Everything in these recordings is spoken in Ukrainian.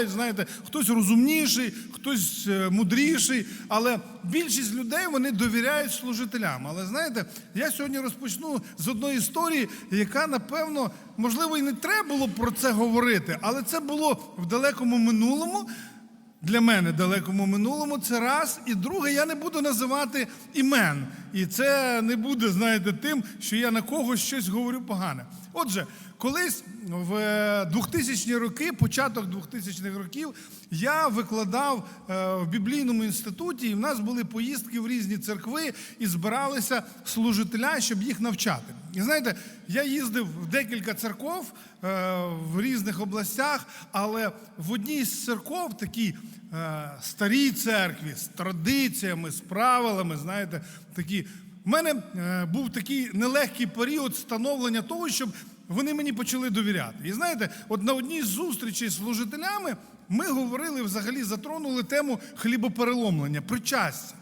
бувають, знаєте, хтось розумніший, хтось е, мудріший, але більшість людей вони довіряють служителям. Але знаєте, я сьогодні розпочну з одної історії, яка, напевно, можливо, і не треба було про це говорити, але це було в далекому минулому. Для мене далекому минулому це раз. І друге, я не буду називати імен. І це не буде, знаєте, тим, що я на когось щось говорю погане. Отже, колись в 2000-ні роки, початок 2000-х років, я викладав е, в біблійному інституті, і в нас були поїздки в різні церкви і збиралися служителя, щоб їх навчати. І знаєте, я їздив в декілька церков е, в різних областях, але в одній з церков такій е, старій церкві з традиціями, з правилами, знаєте, такі. В мене е, був такий нелегкий період становлення того, щоб вони мені почали довіряти. І знаєте, от на одній з зустрічей з служителями ми говорили взагалі, затронули тему хлібопереломлення, причастя.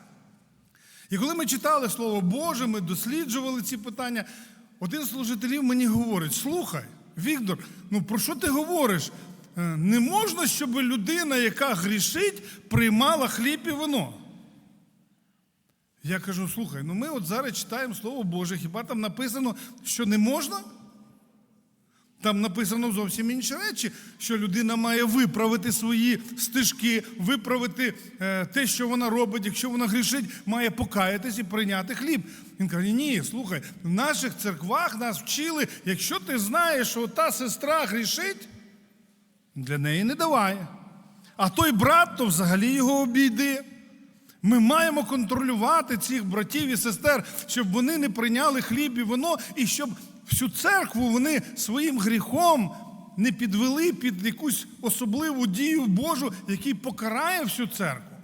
І коли ми читали Слово Боже, ми досліджували ці питання, один з служителів мені говорить: слухай, Віктор, ну про що ти говориш? Е, Не можна, щоб людина, яка грішить, приймала хліб і вино. Я кажу: слухай, ну ми от зараз читаємо Слово Боже, хіба там написано, що не можна? Там написано зовсім інші речі, що людина має виправити свої стежки, виправити е, те, що вона робить. Якщо вона грішить, має покаятись і прийняти хліб. Він каже: ні, слухай, в наших церквах нас вчили, якщо ти знаєш, що та сестра грішить, для неї не давай. А той брат, то взагалі його обійди. Ми маємо контролювати цих братів і сестер, щоб вони не прийняли хліб і вино, і щоб всю церкву вони своїм гріхом не підвели під якусь особливу дію Божу, який покарає всю церкву.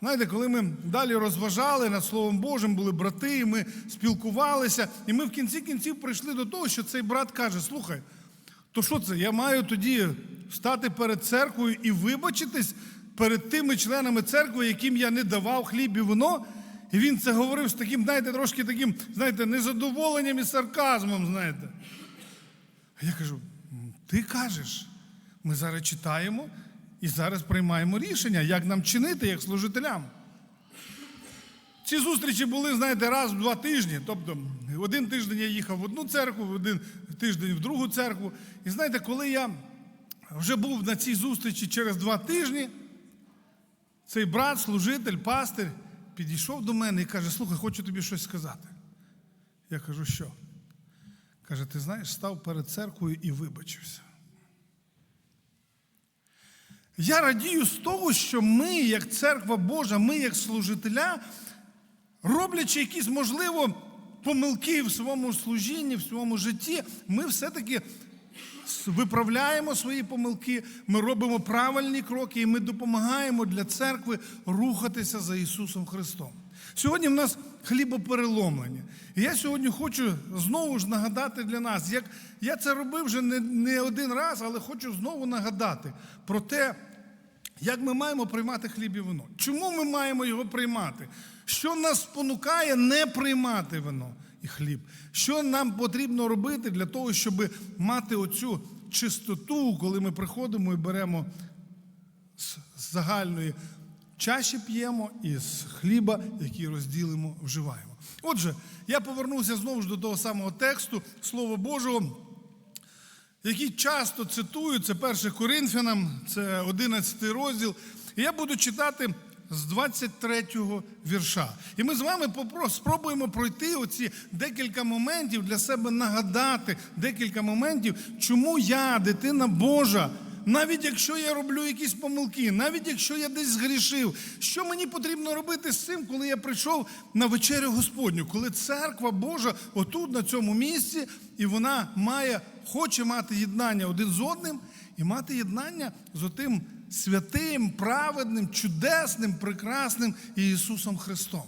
Знаєте, коли ми далі розважали над Словом Божим, були брати, і ми спілкувалися, і ми в кінці кінців прийшли до того, що цей брат каже: слухай, то що це? Я маю тоді стати перед церквою і вибачитись перед тими членами церкви, яким я не давав хліб і вино. І він це говорив з таким, знаєте, трошки таким, знаєте, незадоволенням і сарказмом, знаєте. А я кажу: ти кажеш, ми зараз читаємо і зараз приймаємо рішення, як нам чинити, як служителям. Ці зустрічі були, знаєте, раз в два тижні. Тобто, один тиждень я їхав в одну церкву, один тиждень в другу церкву. І знаєте, коли я вже був на цій зустрічі через два тижні, цей брат, служитель, пастир, підійшов до мене і каже: Слухай, хочу тобі щось сказати. Я кажу, що? Каже, ти знаєш, став перед церквою і вибачився. Я радію з того, що ми, як церква Божа, ми, як служителя, роблячи якісь, можливо, помилки в своєму служінні, в своєму житті, ми все-таки виправляємо свої помилки, ми робимо правильні кроки і ми допомагаємо для церкви рухатися за Ісусом Христом. Сьогодні в нас хлібопереломлення. І я сьогодні хочу знову ж нагадати для нас, як я це робив вже не, не один раз, але хочу знову нагадати про те, як ми маємо приймати хліб і вино. Чому ми маємо його приймати? Що нас спонукає не приймати вино і хліб? Що нам потрібно робити для того, щоб мати оцю чистоту, коли ми приходимо і беремо з загальної чаші п'ємо і з хліба, який розділимо, вживаємо. Отже, я повернувся знову ж до того самого тексту Слова Божого, який часто цитую, це 1 Коринфянам, це 11 розділ. І я буду читати з 23 вірша. І ми з вами спробуємо пройти оці декілька моментів для себе нагадати декілька моментів, чому я, дитина Божа, навіть якщо я роблю якісь помилки, навіть якщо я десь згрішив, що мені потрібно робити з цим, коли я прийшов на вечерю Господню, коли церква Божа отут, на цьому місці, і вона має, хоче мати єднання один з одним і мати єднання з отим святим, праведним, чудесним, прекрасним Ісусом Христом.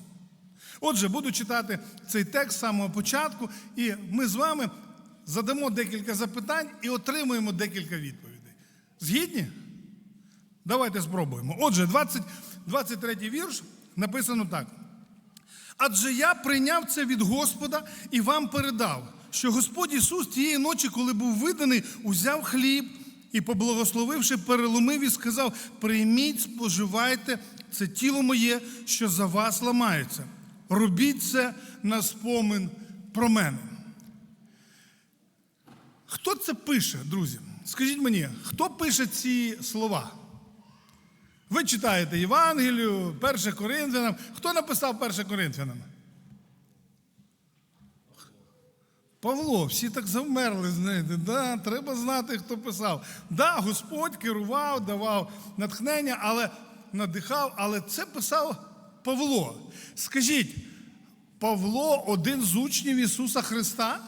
Отже, буду читати цей текст з самого початку, і ми з вами задамо декілька запитань і отримуємо декілька відповідей. Згідні? Давайте спробуємо. Отже, 20, 23 вірш написано так. Адже я прийняв це від Господа і вам передав, що Господь Ісус тієї ночі, коли був виданий, узяв хліб і, поблагословивши, переломив і сказав: прийміть, споживайте це тіло моє, що за вас ламається. Робіть це на спомин про мене. Хто це пише, друзі? Скажіть мені, хто пише ці слова? Ви читаєте Євангелію, 1 Коринфянам. Хто написав 1 Коринфянам? Павло, всі так завмерли, знаєте, да, треба знати, хто писав. Да, Господь керував, давав натхнення, але надихав, але це писав Павло. Скажіть, Павло один з учнів Ісуса Христа?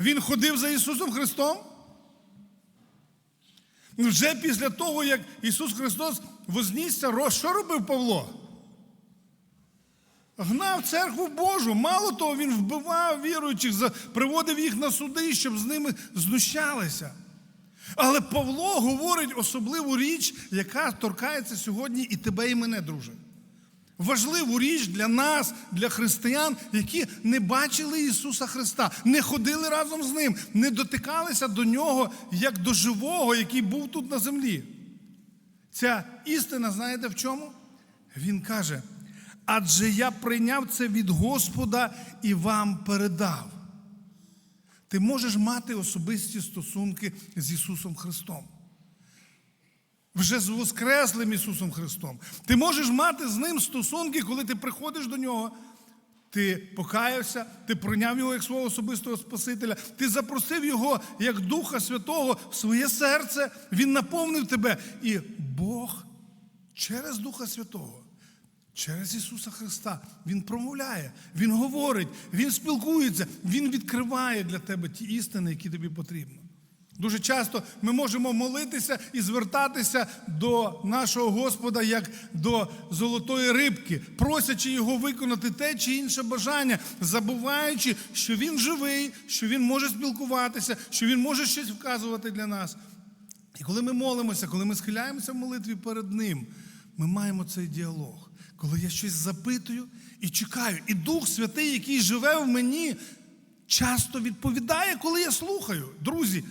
Він ходив за Ісусом Христом? Вже після того, як Ісус Христос вознісся, що робив Павло? Гнав церкву Божу. Мало того, він вбивав віруючих, приводив їх на суди, щоб з ними знущалися. Але Павло говорить особливу річ, яка торкається сьогодні і тебе, і мене, друже. Важливу річ для нас, для християн, які не бачили Ісуса Христа, не ходили разом з Ним, не дотикалися до Нього як до живого, який був тут на землі. Ця істина, знаєте в чому? Він каже: адже я прийняв це від Господа і вам передав. Ти можеш мати особисті стосунки з Ісусом Христом. Вже з Воскреслим Ісусом Христом. Ти можеш мати з Ним стосунки, коли ти приходиш до Нього. Ти покаявся, ти прийняв його як свого особистого Спасителя, ти запросив Його як Духа Святого в своє серце, Він наповнив тебе. І Бог через Духа Святого, через Ісуса Христа, Він промовляє, Він говорить, Він спілкується, Він відкриває для тебе ті істини, які тобі потрібні. Дуже часто ми можемо молитися і звертатися до нашого Господа як до золотої рибки, просячи його виконати те чи інше бажання, забуваючи, що він живий, що він може спілкуватися, що він може щось вказувати для нас. І коли ми молимося, коли ми схиляємося в молитві перед Ним, ми маємо цей діалог. Коли я щось запитую і чекаю, і Дух Святий, який живе в мені, часто відповідає, коли я слухаю. Друзі,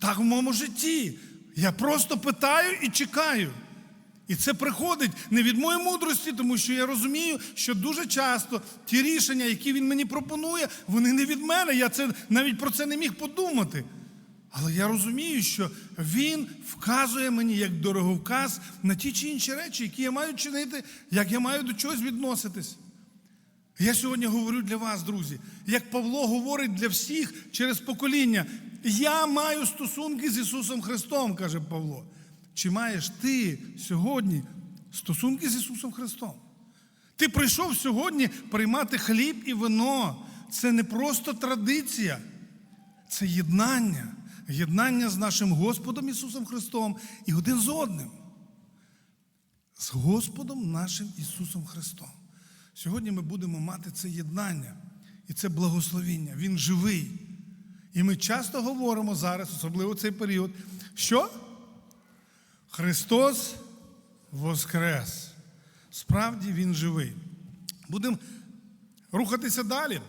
так в моєму житті. Я просто питаю і чекаю. І це приходить не від моєї мудрості, тому що я розумію, що дуже часто ті рішення, які він мені пропонує, вони не від мене. Я це навіть про це не міг подумати. Але я розумію, що він вказує мені як дороговказ на ті чи інші речі, які я маю чинити, як я маю до чогось відноситись. Я сьогодні говорю для вас, друзі, як Павло говорить для всіх через покоління. Я маю стосунки з Ісусом Христом, каже Павло. Чи маєш ти сьогодні стосунки з Ісусом Христом? Ти прийшов сьогодні приймати хліб і вино. Це не просто традиція, це єднання. Єднання з нашим Господом Ісусом Христом і один з одним. З Господом нашим Ісусом Христом. Сьогодні ми будемо мати це єднання і це благословіння. Він живий. І ми часто говоримо зараз, особливо цей період, що Христос Воскрес. Справді Він живий. Будемо рухатися далі.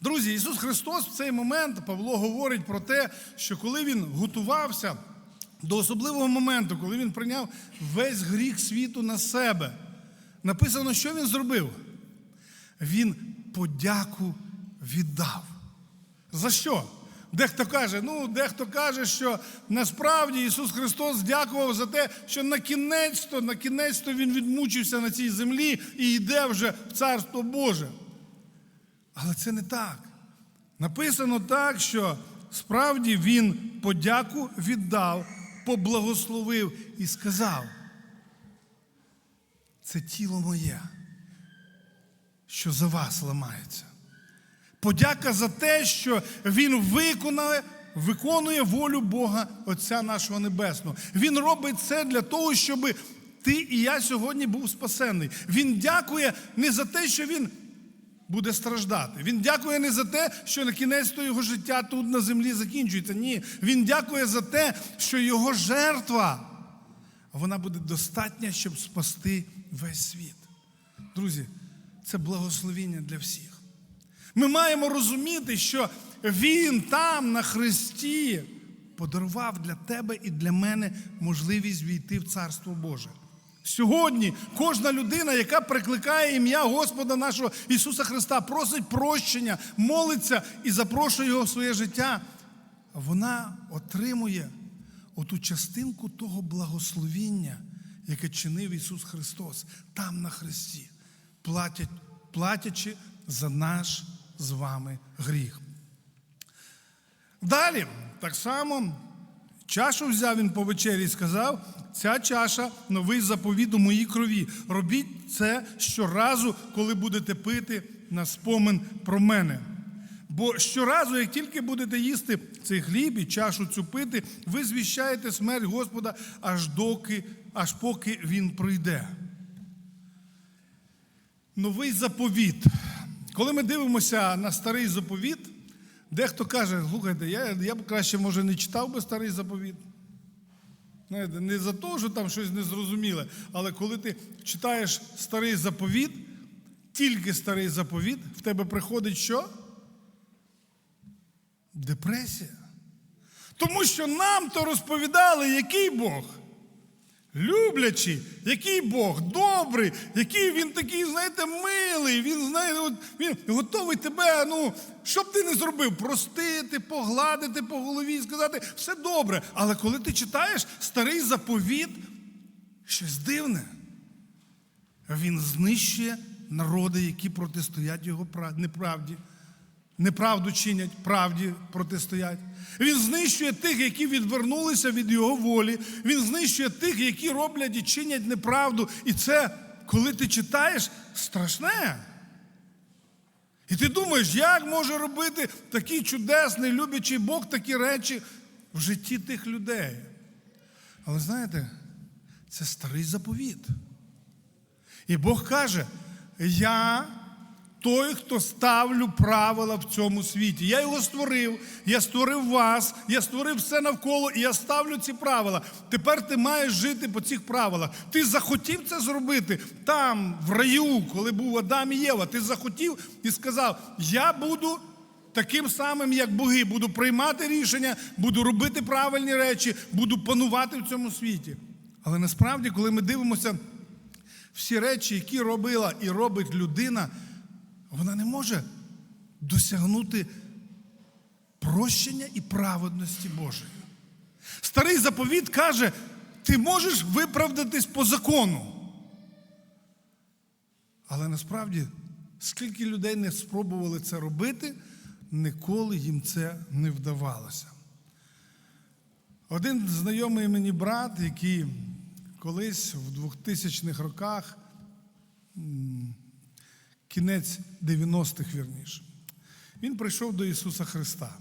Друзі, Ісус Христос в цей момент Павло говорить про те, що коли Він готувався до особливого моменту, коли Він прийняв весь гріх світу на себе, написано, що Він зробив? Він подяку віддав. За що? Дехто каже, ну, дехто каже, що насправді Ісус Христос дякував за те, що на кінець-то, на кінець-то Він відмучився на цій землі і йде вже в Царство Боже. Але це не так. Написано так, що справді Він подяку віддав, поблагословив і сказав: це тіло моє, що за вас ламається. Подяка за те, що Він виконує, виконує волю Бога Отця нашого Небесного. Він робить це для того, щоб ти і я сьогодні був спасений. Він дякує не за те, що він буде страждати. Він дякує не за те, що на кінець то його життя тут на землі закінчується. Ні. Він дякує за те, що його жертва вона буде достатня, щоб спасти весь світ. Друзі, це благословіння для всіх. Ми маємо розуміти, що Він там, на Христі, подарував для тебе і для мене можливість війти в Царство Боже. Сьогодні кожна людина, яка прикликає ім'я Господа нашого Ісуса Христа, просить прощення, молиться і запрошує Його в своє життя, вона отримує оту частинку того благословіння, яке чинив Ісус Христос там на Христі, платячи за наш з вами гріх. Далі, так само, чашу взяв він по вечері і сказав: ця чаша новий заповіт у моїй крові. Робіть це щоразу, коли будете пити на спомин про мене. Бо щоразу, як тільки будете їсти цей хліб і чашу цю пити, ви звіщаєте смерть Господа аж доки, аж поки він прийде. Новий заповіт. Коли ми дивимося на старий заповіт, дехто каже, слухайте, я, я б краще, може, не читав би старий заповіт. Знаєте, не за те, що там щось незрозуміле, але коли ти читаєш старий заповіт, тільки старий заповіт, в тебе приходить що? Депресія. Тому що нам то розповідали, який Бог. Люблячий, який Бог добрий, який він такий, знаєте, милий. Він знає, він готовий тебе, ну, що б ти не зробив, простити, погладити по голові і сказати, все добре. Але коли ти читаєш старий заповіт, щось дивне. Він знищує народи, які протистоять його неправді. Неправду чинять, правді протистоять. Він знищує тих, які відвернулися від його волі. Він знищує тих, які роблять і чинять неправду. І це, коли ти читаєш, страшне. І ти думаєш, як може робити такий чудесний, любячий Бог такі речі в житті тих людей. Але знаєте, це старий заповіт. І Бог каже: Я той, хто ставлю правила в цьому світі. Я його створив, я створив вас, я створив все навколо, і я ставлю ці правила. Тепер ти маєш жити по цих правилах. Ти захотів це зробити там, в раю, коли був Адам і Єва. Ти захотів і сказав: Я буду. Таким самим, як боги, буду приймати рішення, буду робити правильні речі, буду панувати в цьому світі. Але насправді, коли ми дивимося всі речі, які робила і робить людина, вона не може досягнути прощення і праведності Божої. Старий заповіт каже, ти можеш виправдатись по закону. Але насправді, скільки людей не спробували це робити, ніколи їм це не вдавалося. Один знайомий мені брат, який колись в 2000-х роках кінець 90-х, вірніше. Він прийшов до Ісуса Христа.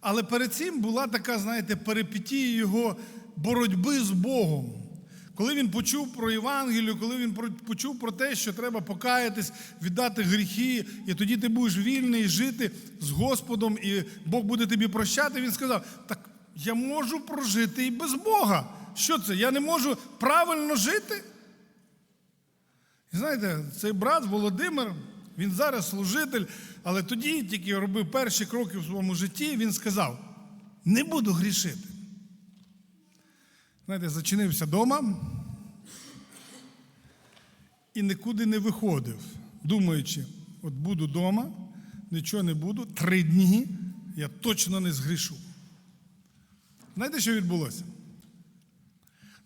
Але перед цим була така, знаєте, перипетія його боротьби з Богом. Коли він почув про Євангелію, коли він почув про те, що треба покаятись, віддати гріхи, і тоді ти будеш вільний жити з Господом, і Бог буде тобі прощати, він сказав: так я можу прожити і без Бога. Що це? Я не можу правильно жити? І знаєте, цей брат Володимир, він зараз служитель, але тоді тільки робив перші кроки в своєму житті, він сказав: не буду грішити. Знаєте, зачинився вдома і нікуди не виходив, думаючи, от буду вдома, нічого не буду, три дні я точно не згрішу. Знаєте, що відбулося?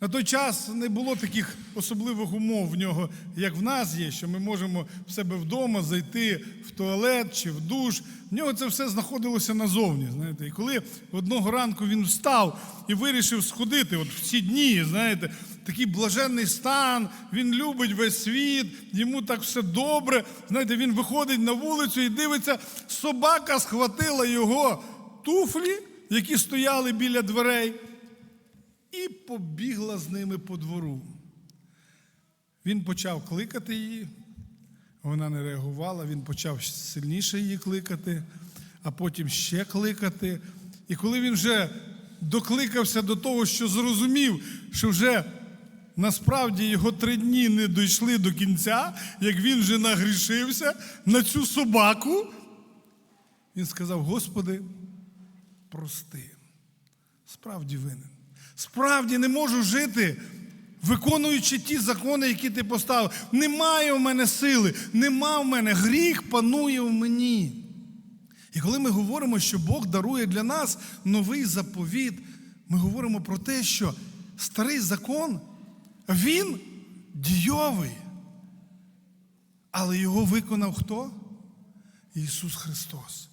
На той час не було таких особливих умов в нього, як в нас є, що ми можемо в себе вдома зайти в туалет чи в душ. В нього це все знаходилося назовні. знаєте. І коли одного ранку він встав і вирішив сходити, от в ці дні, знаєте, такий блаженний стан, він любить весь світ, йому так все добре. Знаєте, він виходить на вулицю і дивиться, собака схватила його туфлі, які стояли біля дверей і побігла з ними по двору. Він почав кликати її, вона не реагувала, він почав сильніше її кликати, а потім ще кликати. І коли він вже докликався до того, що зрозумів, що вже насправді його три дні не дійшли до кінця, як він вже нагрішився на цю собаку, Він сказав: Господи, прости. Справді винен. Справді не можу жити, виконуючи ті закони, які ти поставив. Немає в мене сили, нема в мене. Гріх панує в мені. І коли ми говоримо, що Бог дарує для нас новий заповіт, ми говоримо про те, що старий закон, він дійовий. Але його виконав хто? Ісус Христос.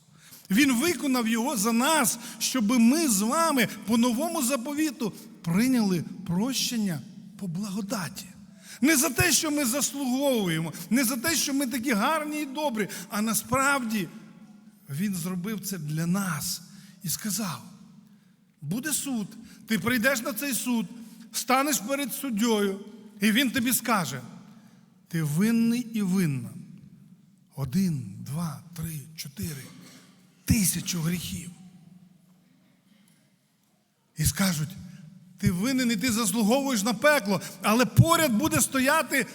Він виконав його за нас, щоб ми з вами по новому заповіту прийняли прощення по благодаті. Не за те, що ми заслуговуємо, не за те, що ми такі гарні і добрі, а насправді Він зробив це для нас і сказав: буде суд, ти прийдеш на цей суд, станеш перед суддєю, і він тобі скаже: ти винний і винна. Один, два, три, чотири, тисячу гріхів. І скажуть, ти винен і ти заслуговуєш на пекло, але поряд буде стояти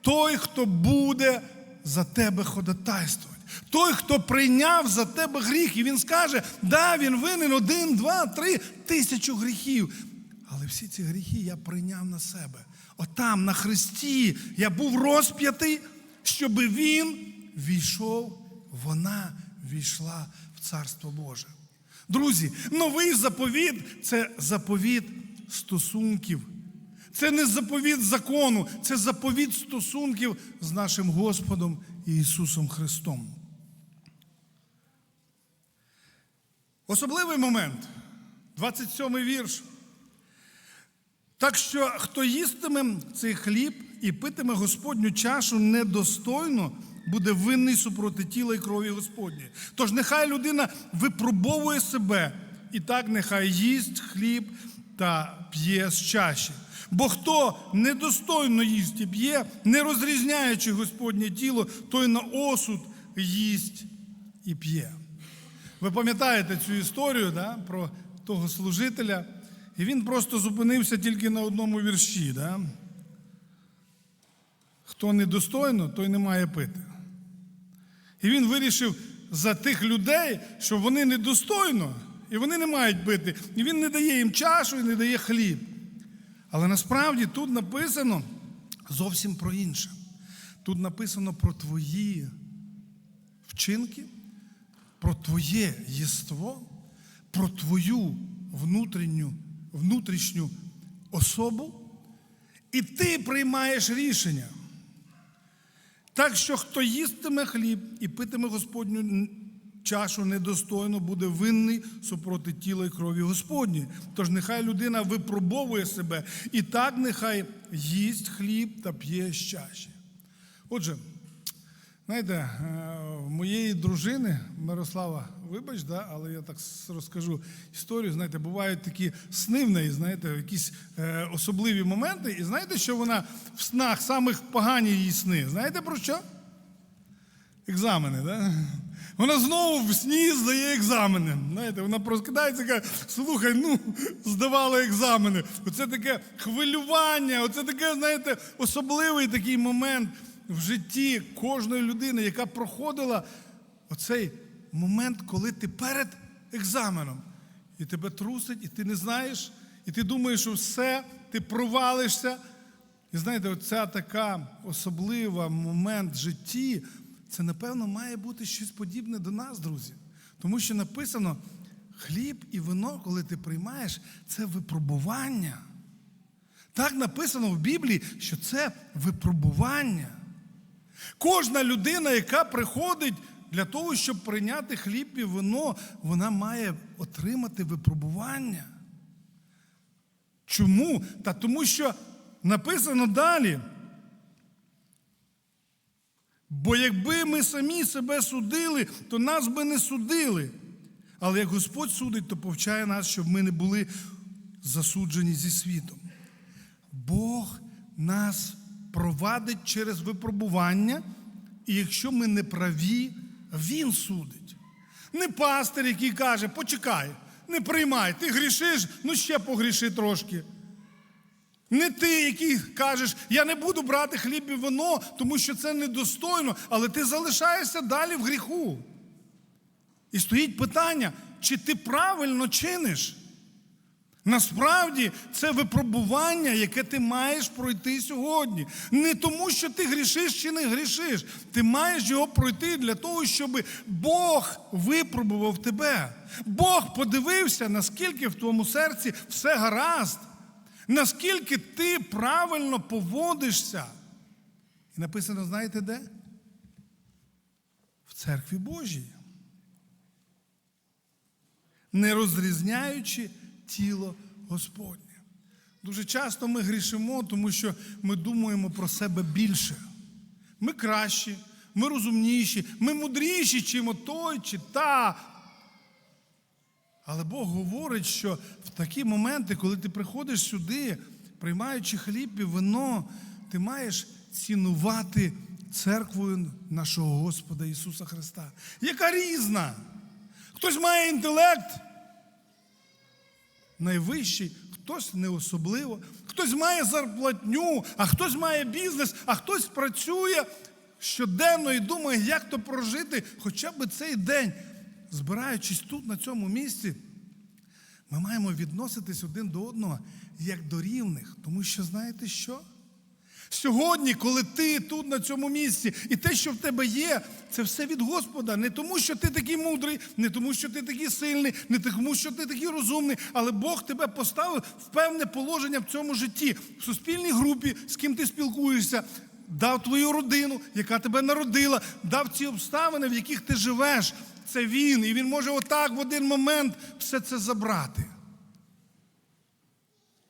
той, хто буде за тебе ходатайствувати. Той, хто прийняв за тебе гріх, і він скаже, да, він винен один, два, три, тисячу гріхів. Але всі ці гріхи я прийняв на себе. Отам, на Христі, я був розп'ятий, щоб він війшов, вона війшла Царство Боже. Друзі, новий заповіт це заповіт стосунків. Це не заповіт закону, це заповіт стосунків з нашим Господом Ісусом Христом. Особливий момент, 27 вірш. Так що, хто їстиме цей хліб і питиме Господню чашу недостойно, буде винний супроти тіла і крові Господньої. Тож нехай людина випробовує себе, і так нехай їсть хліб та п'є з чаші. Бо хто недостойно їсть і п'є, не розрізняючи Господнє тіло, той на осуд їсть і п'є. Ви пам'ятаєте цю історію да, про того служителя, і він просто зупинився тільки на одному вірші. Да? Хто недостойно, той не має пити. І він вирішив за тих людей, що вони недостойно, і вони не мають пити. І він не дає їм чашу і не дає хліб. Але насправді тут написано зовсім про інше. Тут написано про твої вчинки, про твоє єство, про твою внутрішню, внутрішню особу, і ти приймаєш рішення. Так що хто їстиме хліб і питиме Господню чашу недостойно, буде винний супроти тіла і крові Господні. Тож нехай людина випробовує себе, і так нехай їсть хліб та п'є з чаші. Отже, знаєте, е, моєї дружини Мирослава, вибач, да, але я так розкажу історію. Знаєте, бувають такі сни в неї, знаєте, якісь е, особливі моменти. І знаєте, що вона в снах самих погані її сни? Знаєте про що? Екзамени, да? Вона знову в сні здає екзамени. Знаєте, вона проскидається каже, слухай, ну, здавала екзамени. Оце таке хвилювання, оце таке, знаєте, особливий такий момент в житті кожної людини, яка проходила оцей момент, коли ти перед екзаменом. І тебе трусить, і ти не знаєш, і ти думаєш, що все, ти провалишся. І знаєте, оця така особлива момент в житті, це, напевно, має бути щось подібне до нас, друзі. Тому що написано: хліб і вино, коли ти приймаєш, це випробування. Так написано в Біблії, що це випробування. Кожна людина, яка приходить для того, щоб прийняти хліб і вино, вона має отримати випробування. Чому? Та тому що написано далі. Бо якби ми самі себе судили, то нас би не судили. Але як Господь судить, то повчає нас, щоб ми не були засуджені зі світом. Бог нас провадить через випробування, і якщо ми не праві, Він судить. Не пастир, який каже, почекай, не приймай, ти грішиш, ну ще погріши трошки. Не ти, який кажеш, я не буду брати хліб і вино, тому що це недостойно, але ти залишаєшся далі в гріху. І стоїть питання, чи ти правильно чиниш? Насправді це випробування, яке ти маєш пройти сьогодні. Не тому, що ти грішиш чи не грішиш. Ти маєш його пройти для того, щоб Бог випробував тебе. Бог подивився, наскільки в твоєму серці все гаразд, наскільки ти правильно поводишся. І написано, знаєте де? В церкві Божій. Не розрізняючи тіло Господнє. Дуже часто ми грішимо, тому що ми думаємо про себе більше. Ми кращі, ми розумніші, ми мудріші, чим той чи та. Але Бог говорить, що в такі моменти, коли ти приходиш сюди, приймаючи хліб і вино, ти маєш цінувати церквою нашого Господа Ісуса Христа, яка різна. Хтось має інтелект найвищий, хтось не особливо, хтось має зарплатню, а хтось має бізнес, а хтось працює щоденно і думає, як то прожити хоча б цей день. Збираючись тут, на цьому місці, ми маємо відноситись один до одного як до рівних. Тому що знаєте що? Сьогодні, коли ти тут на цьому місці, і те, що в тебе є, це все від Господа. Не тому, що ти такий мудрий, не тому, що ти такий сильний, не тому, що ти такий розумний, але Бог тебе поставив в певне положення в цьому житті, в суспільній групі, з ким ти спілкуєшся, дав твою родину, яка тебе народила, дав ці обставини, в яких ти живеш. Це він, і він може отак в один момент все це забрати.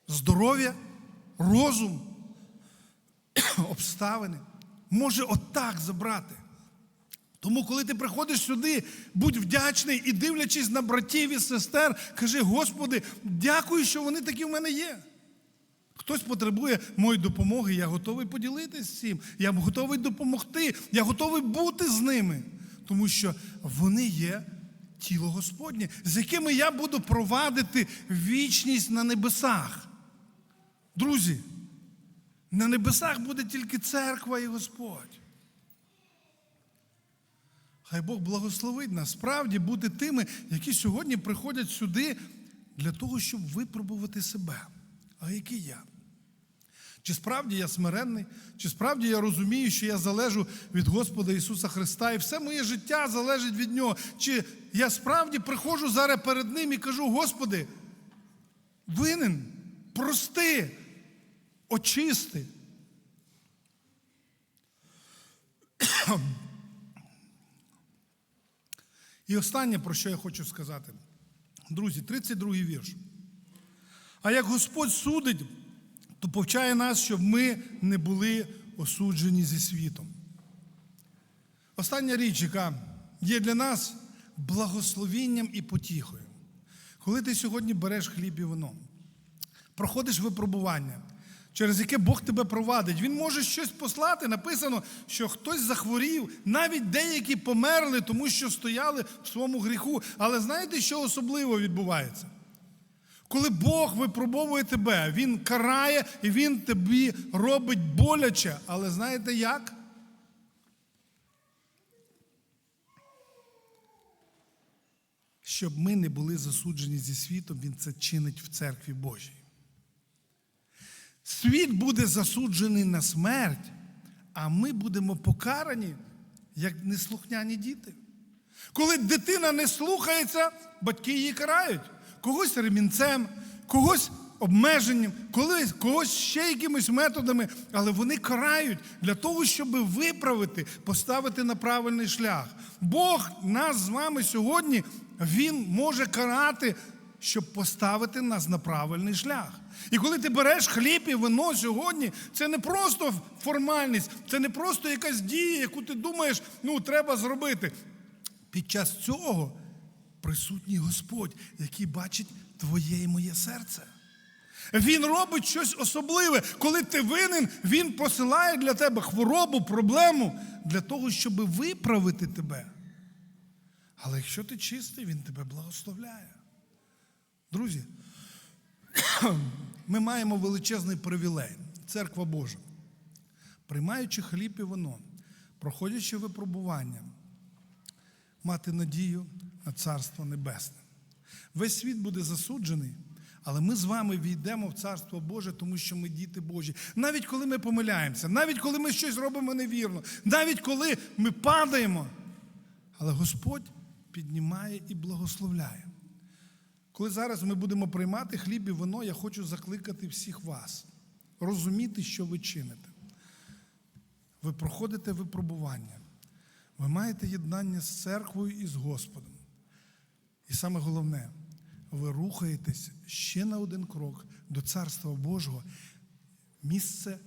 Здоров'я, розум обставини може отак забрати. Тому, коли ти приходиш сюди, будь вдячний і дивлячись на братів і сестер, кажи, Господи, дякую, що вони такі в мене є. Хтось потребує моєї допомоги, я готовий поділитися з цим, я готовий допомогти, я готовий бути з ними, тому що вони є тіло Господнє, з якими я буду провадити вічність на небесах. Друзі, на небесах буде тільки церква і Господь. Хай Бог благословить нас справді бути тими, які сьогодні приходять сюди для того, щоб випробувати себе. А який я? Чи справді я смиренний, чи справді я розумію, що я залежу від Господа Ісуса Христа, і все моє життя залежить від Нього. Чи я справді приходжу зараз перед Ним і кажу, Господи, винен, прости, очисти. І останнє, про що я хочу сказати. Друзі, 32-й вірш. А як Господь судить, то повчає нас, щоб ми не були осуджені зі світом. Остання річ, яка є для нас благословінням і потіхою. Коли ти сьогодні береш хліб і вино, проходиш випробування, через яке Бог тебе провадить, Він може щось послати. Написано, що хтось захворів, навіть деякі померли, тому що стояли в своєму гріху. Але знаєте, що особливо відбувається? Коли Бог випробовує тебе, Він карає і Він тобі робить боляче. Але знаєте як? Щоб ми не були засуджені зі світом, Він це чинить в церкві Божій. Світ буде засуджений на смерть, а ми будемо покарані, як неслухняні діти. Коли дитина не слухається, батьки її карають. Когось ремінцем, когось обмеженням, когось, когось ще якимись методами, але вони карають для того, щоб виправити, поставити на правильний шлях. Бог нас з вами сьогодні, Він може карати, щоб поставити нас на правильний шлях. І коли ти береш хліб і вино сьогодні, це не просто формальність, це не просто якась дія, яку ти думаєш, ну треба зробити. Під час цього присутній Господь, який бачить твоє і моє серце. Він робить щось особливе. Коли ти винен, він посилає для тебе хворобу, проблему для того, щоб виправити тебе. Але якщо ти чистий, він тебе благословляє. Друзі, ми маємо величезний привілей, церква Божа, приймаючи хліб і вино, проходячи випробування, мати надію, на Царство Небесне. Весь світ буде засуджений, але ми з вами війдемо в Царство Боже, тому що ми діти Божі. Навіть коли ми помиляємося, навіть коли ми щось робимо невірно, навіть коли ми падаємо. Але Господь піднімає і благословляє. Коли зараз ми будемо приймати хліб і вино, я хочу закликати всіх вас розуміти, що ви чините. Ви проходите випробування, ви маєте єднання з церквою і з Господом. І саме головне, ви рухаєтесь ще на один крок до Царства Божого, місце,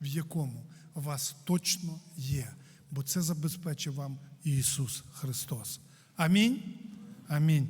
в якому вас точно є, бо це забезпечив вам Ісус Христос. Амінь. Амінь.